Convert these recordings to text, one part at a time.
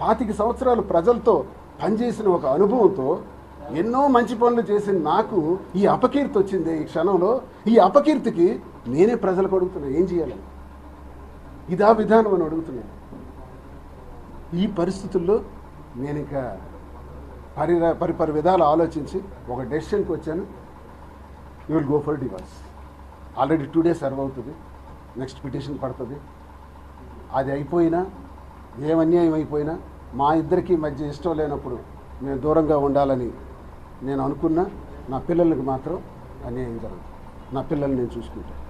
పాతిక సంవత్సరాలు ప్రజలతో పనిచేసిన ఒక అనుభవంతో ఎన్నో మంచి పనులు చేసిన నాకు ఈ అపకీర్తి వచ్చింది ఈ క్షణంలో. ఈ అపకీర్తికి నేనే ప్రజలకు అడుగుతున్నా ఏం చేయాలని ఇదా విధానం అని అడుగుతున్నాను. ఈ పరిస్థితుల్లో నేను ఇంకా పరి పరిపరి విధాలు ఆలోచించి ఒక డెసిషన్కి వచ్చాను. You will go for divorce already two days serve అవుతుంది. నెక్స్ట్ పిటిషన్ పడుతుంది. అది అయిపోయినా ఏం అన్యాయం అయిపోయినా మా ఇద్దరికి మధ్య ఇష్టం లేనప్పుడు మేము దూరంగా ఉండాలని నేను అనుకున్నా. నా పిల్లలకి మాత్రం అన్యాయం జరగదు. నా పిల్లల్ని నేను చూసుకుంటాను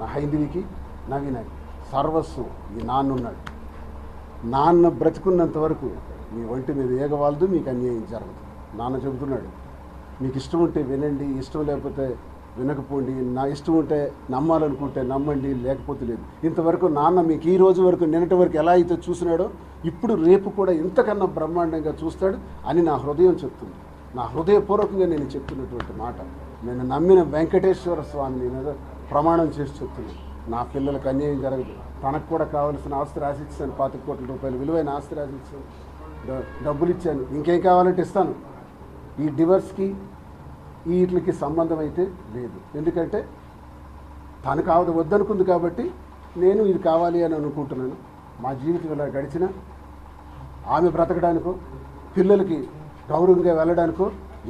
నా హైందవికి నవీనకి సర్వస్వం ఈ నాన్న ఉన్నాడు నాన్న బ్రతికున్నంత వరకు మీ ఒంటి మీద ఏగవాలదు మీకు అన్యాయం జరగదు. నాన్న చెబుతున్నాడు మీకు ఇష్టం ఉంటే వినండి ఇష్టం లేకపోతే వినకపోండి. నా ఇష్టం ఉంటే నమ్మాలనుకుంటే నమ్మండి లేకపోతే లేదు. ఇంతవరకు నాన్న మీకు ఈ రోజు వరకు నిన్నటి వరకు ఎలా అయితే చూసినాడో ఇప్పుడు రేపు కూడా ఇంతకన్నా బ్రహ్మాండంగా చూస్తాడు అని నా హృదయం చెప్తుంది. నా హృదయపూర్వకంగా నేను చెప్తున్నటువంటి మాట. నేను నమ్మిన వెంకటేశ్వర స్వామిని మీద ప్రమాణం చేసి చెప్తున్నాను నా పిల్లలకు అన్యాయం జరగదు. తనకు కూడా కావాల్సిన ఆస్తి రాసిచ్చాను. పాతిక కోట్ల రూపాయలు విలువైన ఆస్తి రాసిచ్చాను. డ- డబ్బులు ఇచ్చాను. ఇంకేం కావాలంటే ఇస్తాను. ఈ డివర్స్కి వీటికి సంబంధం అయితే లేదు. ఎందుకంటే తను కావడం వద్దనుకుంది కాబట్టి నేను ఇది కావాలి అని అనుకుంటున్నాను. మా జీవితం ఇలా గడిచిన ఆమె బ్రతకడానికో పిల్లలకి గౌరవంగా వెళ్ళడానికో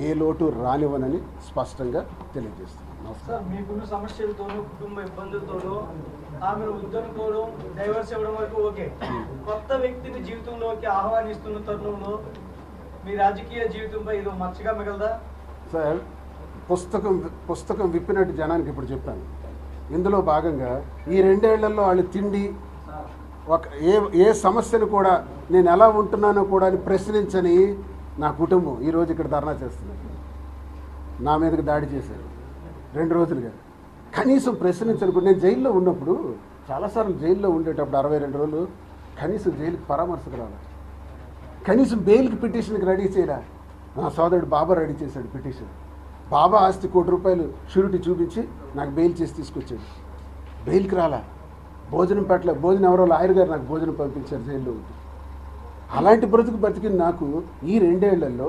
ఏ లోటు రానివ్వనని స్పష్టంగా తెలియజేస్తున్నాను. నమస్కారం. మీకున్న సమస్యలతోనూ కుటుంబ ఇబ్బందులతోనూ ఆమెను వద్దనుకోవడం డైవర్స్ ఇవ్వడం వరకు ఓకే. కొత్త వ్యక్తిని జీవితంలోకి ఆహ్వానిస్తున్న తరుణంలో మీ రాజకీయ జీవితంపై ఇది మచ్చగా మిగలదా? సార్ పుస్తకం పుస్తకం విప్పినట్టు జనానికి ఇప్పుడు చెప్పాను. ఇందులో భాగంగా ఈ రెండేళ్ళలో వాళ్ళు తిండి ఒక ఏ ఏ సమస్యను కూడా నేను ఎలా ఉంటున్నానో కూడా అని ప్రశ్నించని నా కుటుంబం ఈరోజు ఇక్కడ ధర్నా చేస్తుంది. నా మీదకి దాడి చేశారు. రెండు రోజులుగా. కనీసం ప్రశ్నించను నేను జైల్లో ఉన్నప్పుడు చాలాసార్లు జైల్లో ఉండేటప్పుడు అరవై రెండు రోజులు కనీసం జైలుకి పరామర్శకు రావాలి కనీసం బెయిల్కి పిటిషన్కి రెడీ చేయరా నా సోదరుడు బాబా రెడీ చేశాడు పిటిషన్. బాబా ఆస్తి కోటి రూపాయలు షూరిటీ చూపించి నాకు బెయిల్ చేసి తీసుకొచ్చాడు. బెయిల్కి రాలా. భోజనం పట్ల భోజనం ఎవరో లాయర్ గారు నాకు భోజనం పంపించారు జైల్లో ఉంది అలాంటి బ్రతుకు బ్రతికిన నాకు ఈ రెండేళ్ళలో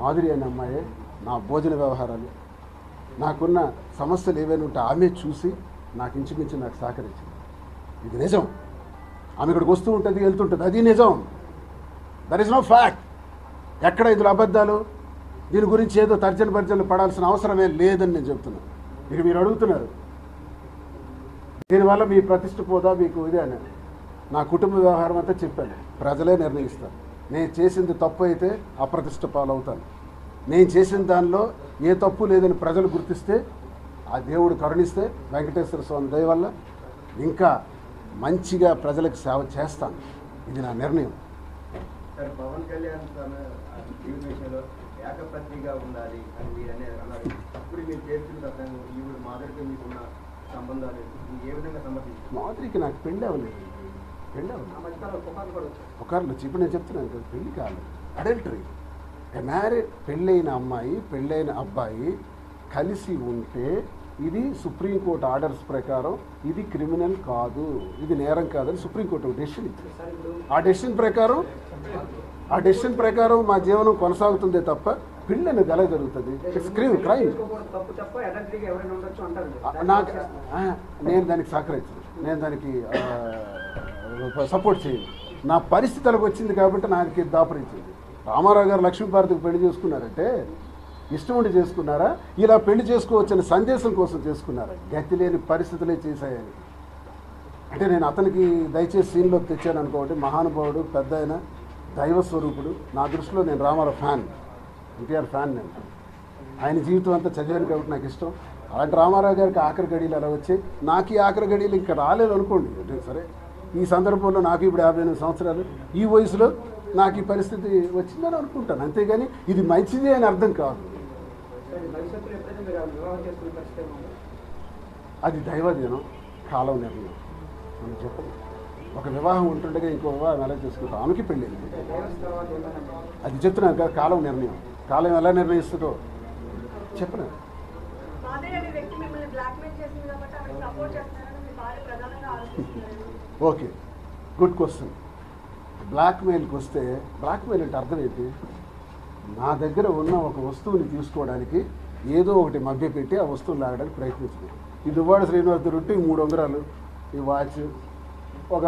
మాధురి అనే అమ్మాయి నా భోజన వ్యవహారాలు. నాకున్న సమస్యలు ఏవైనా ఉంటే ఆమె చూసి నాకు ఇంచుమించు నాకు సహకరించింది. ఇది నిజం. ఆమె ఇక్కడికి వస్తూ ఉంటుంది వెళ్తుంటుంది అది నిజం. దర్ ఈస్ నో ఫ్యాక్ట్ ఎక్కడ ఇందులో అబద్ధాలు? దీని గురించి ఏదో తర్జన భర్జనలు పడాల్సిన అవసరమే లేదని నేను చెప్తున్నాను ఇక మీరు అడుగుతున్నారు. దీనివల్ల మీ ప్రతిష్ట పోదా మీకు ఇదే అని నా కుటుంబ వ్యవహారం అంతా చెప్పాను. ప్రజలే నిర్ణయిస్తారు. నేను చేసింది తప్పు అయితే అప్రతిష్ట పాలవుతాను. నేను చేసిన దానిలో ఏ తప్పు లేదని ప్రజలు గుర్తిస్తే ఆ దేవుడు కరుణిస్తే వెంకటేశ్వర స్వామి దయ వల్ల ఇంకా మంచిగా ప్రజలకు సేవ చేస్తాను. ఇది నా నిర్ణయం. సార్ పవన్ కళ్యాణ్ తన జీవిత విషయంలో ఏకపత్నిగా ఉండాలి అని మీరు అనేది అన్నారు. ఇప్పుడు మీరు చేస్తున్న తత్వం ఈవిడ మాదిరితో మీకున్న సంబంధాలు ఏ విధంగా సమర్థించారు? మాదిరికి నాకు పెళ్ళి అవ్వలేదు. పెళ్ళి అవ్వలేదు. ఒకరిలో ఇప్పుడు నేను చెప్తున్నాను కదా పెళ్ళి కాలేదు అడల్టరీ మ్యారేజ్ పెళ్ళైన అమ్మాయి పెళ్ళైన అబ్బాయి కలిసి ఉంటే ఇది సుప్రీంకోర్టు ఆర్డర్స్ ప్రకారం ఇది క్రిమినల్ కాదు. ఇది నేరం కాదని సుప్రీంకోర్టు డెసిషన్ ఇచ్చింది. ఆ డెసిషన్ ప్రకారం ఆ డెసిషన్ ప్రకారం మా జీవనం కొనసాగుతుందే తప్ప పెళ్ళి అనేది ఎలా జరుగుతుంది క్రైమ్ క్రైమ్ నాకు నేను దానికి సహకరించను. నేను దానికి సపోర్ట్ చేయను. నా పరిస్థితులకు వచ్చింది కాబట్టి నాకు దాపరించింది. రామారావు గారు లక్ష్మీభారతికి పెళ్ళి చేసుకున్నారంటే ఇష్టం ఉండి చేసుకున్నారా? ఇలా పెళ్ళి చేసుకోవచ్చని సందేశం కోసం చేసుకున్నారా? గతి లేని పరిస్థితులే చేశాయని. అంటే నేను అతనికి దయచేసి సీన్లోకి తెచ్చాను అనుకోండి. మహానుభావుడు పెద్ద ఆయన దైవ స్వరూపుడు. నా దృష్టిలో నేను రామారావు ఫ్యాన్. ఎన్టీఆర్ ఫ్యాన్ నేను. ఆయన జీవితం అంతా చదివాను కాబట్టి నాకు ఇష్టం. అలాంటి రామారావు గారికి ఆఖరి గడియలు అలా వచ్చాయి? నాకు ఈ ఆఖరి గడియలు ఇంకా రాలేదు అనుకోండి. అంటే సరే ఈ సందర్భంలో నాకు ఇప్పుడు యాభై ఎనిమిది సంవత్సరాలు. ఈ వయసులో నాకు ఈ పరిస్థితి వచ్చిందని అనుకుంటాను. అంతేగాని ఇది మంచిది అని అర్థం కాదు. అది దైవదినం కాలం నిర్ణయం. మనం చెప్పదు ఒక వివాహం ఉంటుండగా ఇంకో వివాహం ఎలా చేసుకుంటాం? ఆమెకి పెళ్ళింది ఏమైనా అది చెప్తున్నాను కదా కాలం నిర్ణయం. కాలం ఎలా నిర్ణయిస్తుందో. చెప్పను? ఓకే. గుడ్ క్వశ్చన్ బ్లాక్మెయిల్కి వస్తే బ్లాక్మెయిల్ అంటే అర్థం ఏంటి? నా దగ్గర ఉన్న ఒక వస్తువుని తీసుకోవడానికి ఏదో ఒకటి మభ్యపెట్టి ఆ వస్తువుని లాగడానికి ప్రయత్నించింది ఈ దువ్వాడ శ్రీనివాస్ రొట్టి మూడు ఉంగరాలు ఈ వాచ్ ఒక